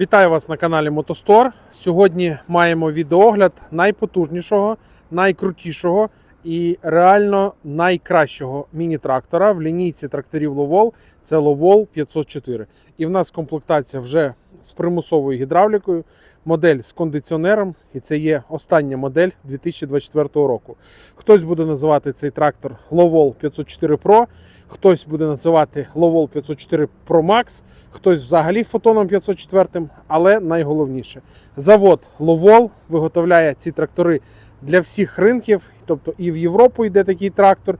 Вітаю вас на каналі Мотостор. Сьогодні маємо відеогляд найпотужнішого, найкрутішого і реально найкращого міні-трактора в лінійці тракторів Ловол. Це Ловол 504. І в нас комплектація вже з примусовою гідравлікою, модель з кондиціонером, і це є остання модель 2024 року. Хтось буде називати цей трактор Ловол 504 Pro, хтось буде називати Ловол 504 Pro Max, хтось взагалі фотоном 504, але найголовніше, завод Ловол виготовляє ці трактори для всіх ринків, тобто і в Європу йде такий трактор.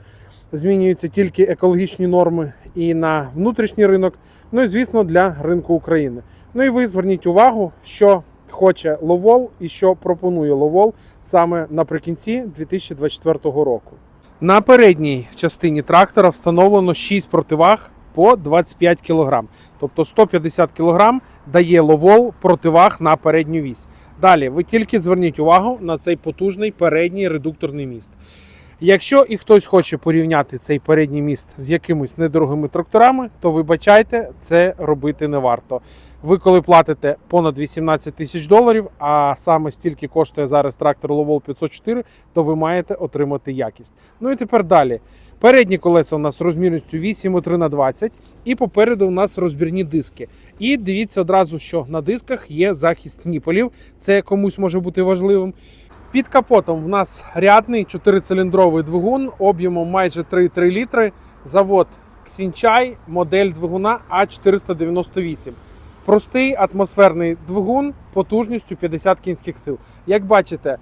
Змінюються тільки екологічні норми і на внутрішній ринок, ну і звісно для ринку України. Ну і ви зверніть увагу, що хоче Ловол і що пропонує Ловол саме наприкінці 2024 року. На передній частині трактора встановлено 6 противаг по 25 кг. Тобто 150 кг дає ловол противаг на передню вісь. Далі ви тільки зверніть увагу на цей потужний передній редукторний міст. Якщо і хтось хоче порівняти цей передній міст з якимись недорогими тракторами, то вибачайте, це робити не варто. Ви коли платите понад 18 тисяч доларів, а саме стільки коштує зараз трактор Ловол 504, то ви маєте отримати якість. Ну і тепер далі. Передні колеса у нас розмірністю 8,3 на 20 і попереду у нас розбірні диски. І дивіться одразу, що на дисках є захист ніполів. Це комусь може бути важливим. Під капотом в нас рядний 4-циліндровий двигун об'ємом майже 3,3 літри. Завод Ксінчай, модель двигуна А498. Простий атмосферний двигун потужністю 50 кінських сил. Як бачите,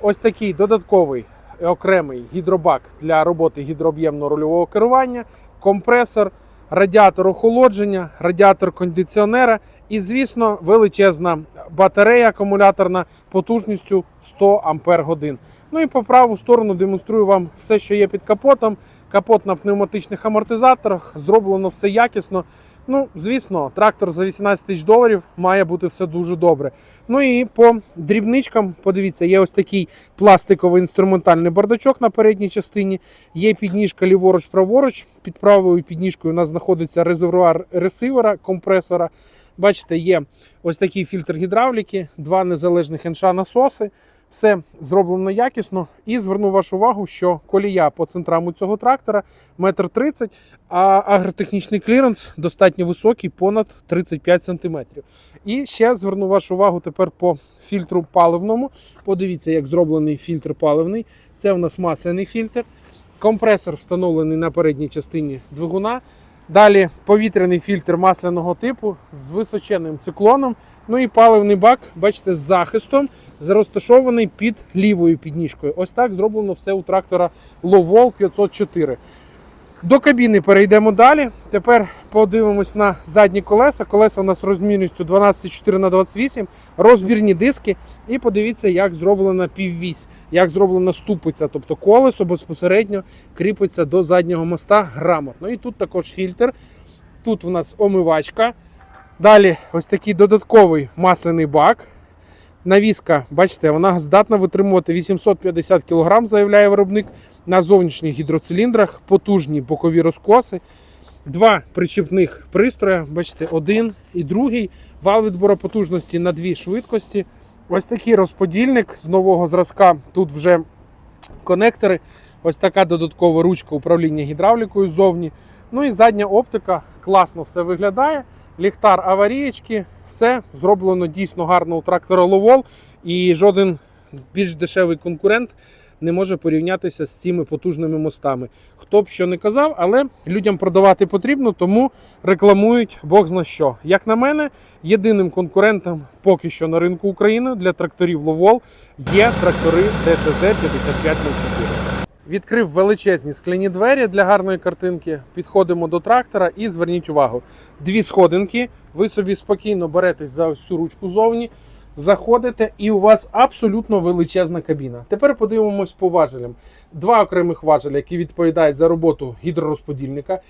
ось такий додатковий окремий гідробак для роботи гідрооб'ємного рульового керування, компресор, радіатор охолодження, радіатор кондиціонера і, звісно, величезна батарея акумуляторна потужністю 100 Ампер годин. Ну і по праву сторону демонструю вам все, що є під капотом. Капот на пневматичних амортизаторах, зроблено все якісно. Ну, звісно, трактор за 18 тисяч доларів має бути все дуже добре. Ну і по дрібничкам, подивіться, є ось такий пластиковий інструментальний бардачок на передній частині. Є підніжка ліворуч-праворуч. Під правою підніжкою у нас знаходиться резервуар ресивера, компресора. Бачите, є ось такий фільтр гідравліки, два незалежних енша насоси. Все зроблено якісно. І зверну вашу увагу, що колія по центрам цього трактора 1,30 м, а агротехнічний кліренс достатньо високий, понад 35 см. І ще зверну вашу увагу тепер по фільтру паливному. Подивіться, як зроблений фільтр паливний. Це у нас масляний фільтр. Компресор встановлений на передній частині двигуна. Далі повітряний фільтр масляного типу з височенним циклоном. Ну і паливний бак, бачите, з захистом, розташований під лівою підніжкою. Ось так зроблено все у трактора Lowol 504. До кабіни перейдемо далі. Тепер подивимось на задні колеса. Колеса у нас розмірністю 12,4 на 28, розбірні диски. І подивіться, як зроблена піввісь, як зроблена ступиця. Тобто колесо безпосередньо кріпиться до заднього моста грамотно. І тут також фільтр. Тут у нас омивачка. Далі ось такий додатковий масляний бак. Навіска, бачите, вона здатна витримувати 850 кг, заявляє виробник на зовнішніх гідроциліндрах, потужні бокові розкоси. Два причіпних пристрої, бачите, один і другий. Вал відбору потужності на дві швидкості. Ось такий розподільник з нового зразка. Тут вже конектори. Ось така додаткова ручка управління гідравлікою ззовні. Ну і задня оптика класно все виглядає. Ліхтар аварієчки, все зроблено дійсно гарно у трактора Ловол. І жоден більш дешевий конкурент не може порівнятися з цими потужними мостами. Хто б що не казав, але людям продавати потрібно, тому рекламують Бог зна що. Як на мене, єдиним конкурентом поки що на ринку України для тракторів Ловол є трактори ТТЗ 5504. Відкрив величезні скляні двері для гарної картинки. Підходимо до трактора і зверніть увагу. Дві сходинки. Ви собі спокійно беретесь за цю ручку зовні, заходите, і у вас абсолютно величезна кабіна. Тепер подивимось по важелям. Два окремих важеля, які відповідають за роботу гідророзподільника.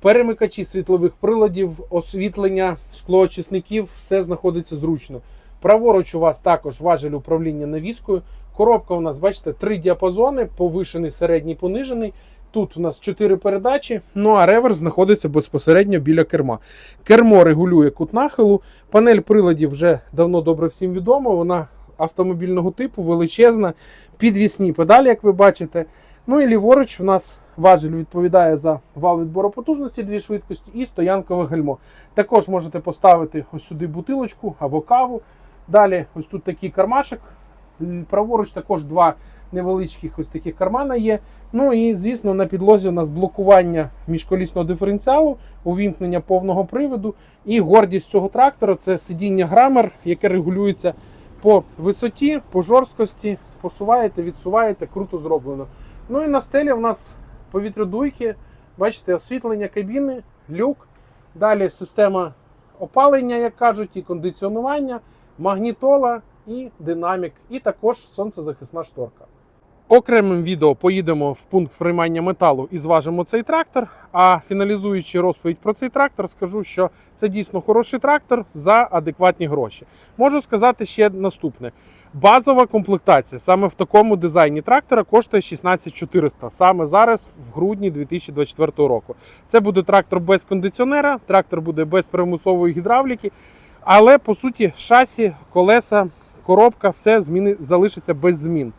Перемикачі світлових приладів, освітлення, склоочисників, все знаходиться зручно. Праворуч у вас також важель управління навіскою. Коробка у нас, бачите, три діапазони: повишений, середній, понижений. Тут у нас 4 передачі, ну а реверс знаходиться безпосередньо біля керма. Кермо регулює кут нахилу. Панель приладів вже давно добре всім відомо. Вона автомобільного типу, величезна, підвісні педалі, як ви бачите. Ну і ліворуч у нас важель відповідає за вал відбору потужності, дві швидкості і стоянкове гальмо. Також можете поставити ось сюди бутилочку або каву. Далі ось тут такий кармашик. Праворуч також два невеличких ось таких кармана є. Ну і звісно, на підлозі у нас блокування міжколісного диференціалу, увімкнення повного приводу. І гордість цього трактора це сидіння грамер, яке регулюється по висоті, по жорсткості. Посуваєте, відсуваєте, круто зроблено. Ну і на стелі у нас повітродуйки, бачите, освітлення кабіни, люк. Далі система опалення, як кажуть, і кондиціонування, магнітола і динамік, і також сонцезахисна шторка. Окремим відео поїдемо в пункт приймання металу і зважимо цей трактор. А фіналізуючи розповідь про цей трактор, скажу, що це дійсно хороший трактор за адекватні гроші. Можу сказати ще наступне: базова комплектація саме в такому дизайні трактора коштує 16400 саме зараз, в грудні 2024 року. Це буде трактор без кондиціонера, трактор буде без примусової гідравліки, але по суті шасі, колеса, коробка, все зміни залишиться без змін.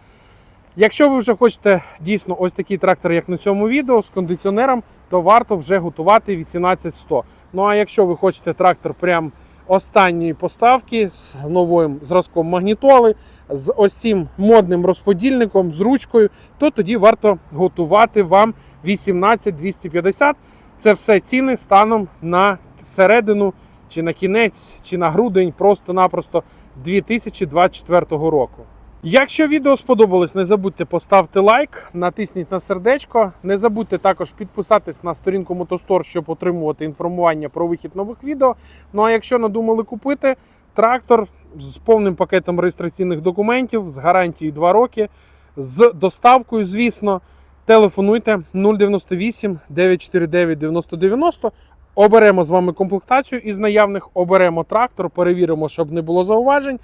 Якщо ви вже хочете дійсно ось такий трактор, як на цьому відео, з кондиціонером, то варто вже готувати 18100. Ну а якщо ви хочете трактор прям останньої поставки з новим зразком магнітоли, з ось цим модним розподільником, з ручкою, то тоді варто готувати вам 18250. Це все ціни станом на середину, чи на кінець, чи на грудень, просто-напросто 2024 року. Якщо відео сподобалось, не забудьте поставити лайк, натисніть на сердечко. Не забудьте також підписатись на сторінку Мотостор, щоб отримувати інформування про вихід нових відео. Ну а якщо надумали купити трактор з повним пакетом реєстраційних документів, з гарантією 2 роки, з доставкою, звісно, телефонуйте 098 949 9090. Оберемо з вами комплектацію із наявних, оберемо трактор, перевіримо, щоб не було зауважень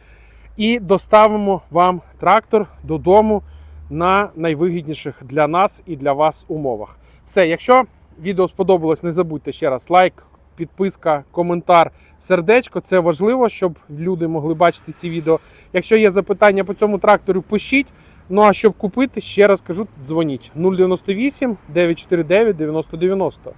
і доставимо вам трактор додому на найвигідніших для нас і для вас умовах. Все, якщо відео сподобалось, не забудьте ще раз лайк, підписка, коментар, сердечко. Це важливо, щоб люди могли бачити ці відео. Якщо є запитання по цьому трактору, пишіть. Ну а щоб купити, ще раз кажу, дзвоніть 098 949 9090.